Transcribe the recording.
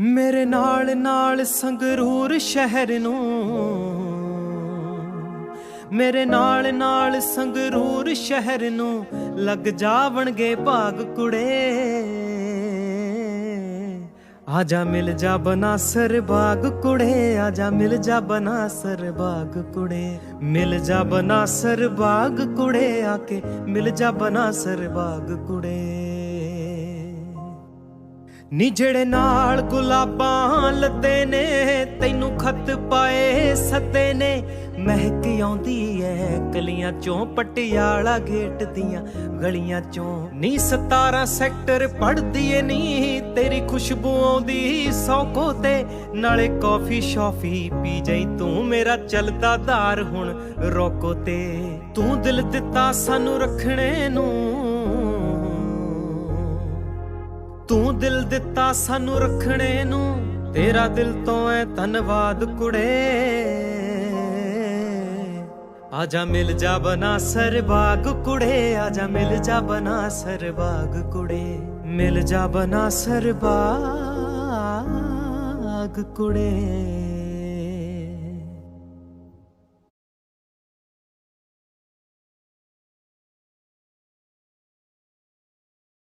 ਮੇਰੇ ਨਾਲ ਨਾਲ ਸੰਗਰੂਰ ਸ਼ਹਿਰ ਨੂੰ। ਮੇਰੇ ਨਾਲ ਨਾਲ ਸੰਗਰੂਰ ਸ਼ਹਿਰ ਨੂੰ ਲੱਗ ਜਾਵਣਗੇ ਭਾਗ ਕੁੜੇ। ਆ ਜਾ ਮਿਲ ਜਾ ਬਨਾਸਰ ਬਾਗ ਕੁੜੇ, ਆ ਜਾ ਮਿਲ ਜਾ ਬਨਾਸਰ ਬਾਗ ਕੁੜੇ। ਮਿਲ ਜਾ ਬਨਾਸਰ ਬਾਗ ਕੁੜੇ, ਆ ਕੇ ਮਿਲ ਜਾ ਬਨਾਸਰ ਬਾਗ ਕੁੜੇ। ਨੀ ਜਿਹੜੇ ਨਾਲ ਗੁਲਾਬਾਂ ਲੱਦੇ ਨੇ, ਤੈਨੂੰ ਖੱਤ ਪਾਏ ਸੱਦੇ ਨੇ। ਮਹਿਕ ਆਉਂਦੀ ਐ ਕਲੀਆਂ ਚੋਂ, ਪਟਿਆਲਾ ਗੇਟ ਦੀਆਂ ਗਲੀਆਂ ਚੋਂ। ਨੀ 17 ਸੈਕਟਰ ਪੜਦੀ ਏ ਨੀ, ਤੇਰੀ ਖੁਸ਼ਬੂ ਆਉਂਦੀ ਸੌਕੋ ਤੇ। ਨਾਲੇ ਕਾਫੀ ਸ਼ਾਫੀ ਪੀ ਜਾਈ ਤੂੰ, ਮੇਰਾ ਚੱਲਦਾ ਧਾਰ ਹੁਣ ਰੋਕੋ ਤੇ। ਤੂੰ ਦਿਲ ਦਿੱਤਾ ਸਾਨੂੰ ਰੱਖਣੇ ਨੂੰ ਦਿਲ ਦਿੱਤਾ ਸਾਨੂੰ ਰੱਖਣੇ ਨੂੰ, ਤੇਰਾ ਦਿਲ ਤੋਂ ਐ ਧੰਨਵਾਦ ਕੁੜੇ। ਆਜਾ ਮਿਲ ਜਾ ਬਨਾ ਸਰਬਾਗ ਕੁੜੇ ਆਜਾ ਮਿਲ ਜਾ ਬਨਾ ਸਰਬਾਗ ਕੁੜੇ। ਮਿਲ ਜਾ ਬਨਾ ਸਰਬਾਗ ਕੁੜੇ।